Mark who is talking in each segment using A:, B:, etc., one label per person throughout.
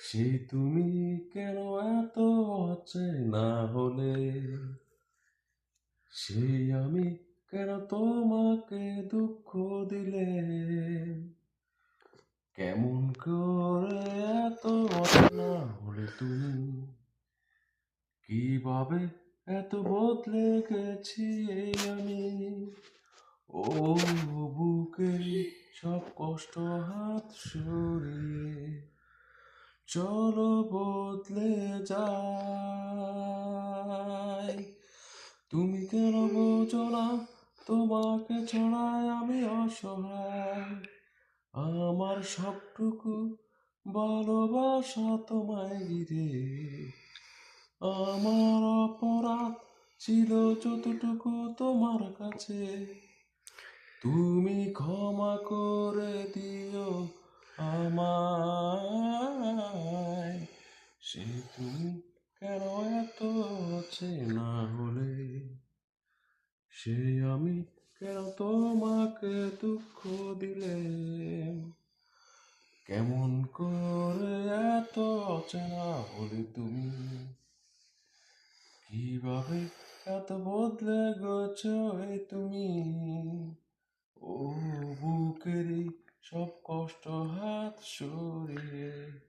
A: সে তুমি কেন এত না হলে সে আমি কেন তোমাকে দুঃখ দিলে? কেমন করে এত না হলে তুমি? কীভাবে এত বদলে গেছি আমি? ও বুকে সব কষ্ট হাত সরিয়ে চলো বদলে যাই। তুমি কেন বোঝো না, তোমাকে ছড়ায় আমি অসহায়। আমার সবটুকু ভালোবাসা তোমায় ঘিরে আমার অপরাধ ছিল যতটুকু তোমার কাছে। তুমি ক্ষমা করে দিও কেন এত না হলে? সে আমি কেন তোমাকে দুঃখ দিলে? কেমন করে এত অচেনা হলে তুমি? কীভাবে এত বদলে গেছো তুমি? ও বুকেরই সব কষ্ট হাত সরিয়ে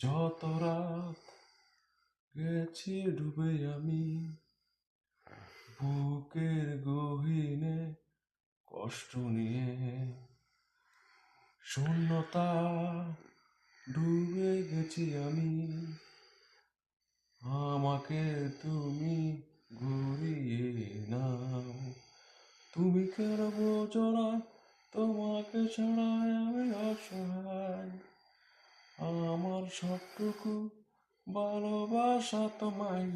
A: যত রাত গেছি ডুবে আমি, বুকের গহীনে কষ্ট নিয়ে শূন্যতা ডুবে গেছি আমি। আমাকে তুমি ঘুরিয়ে নাও, তুমি কেন বোঝো না তোমাকে ছাড়াই আমি অসহায়। সবটুকু ভালোবাসা তোমায়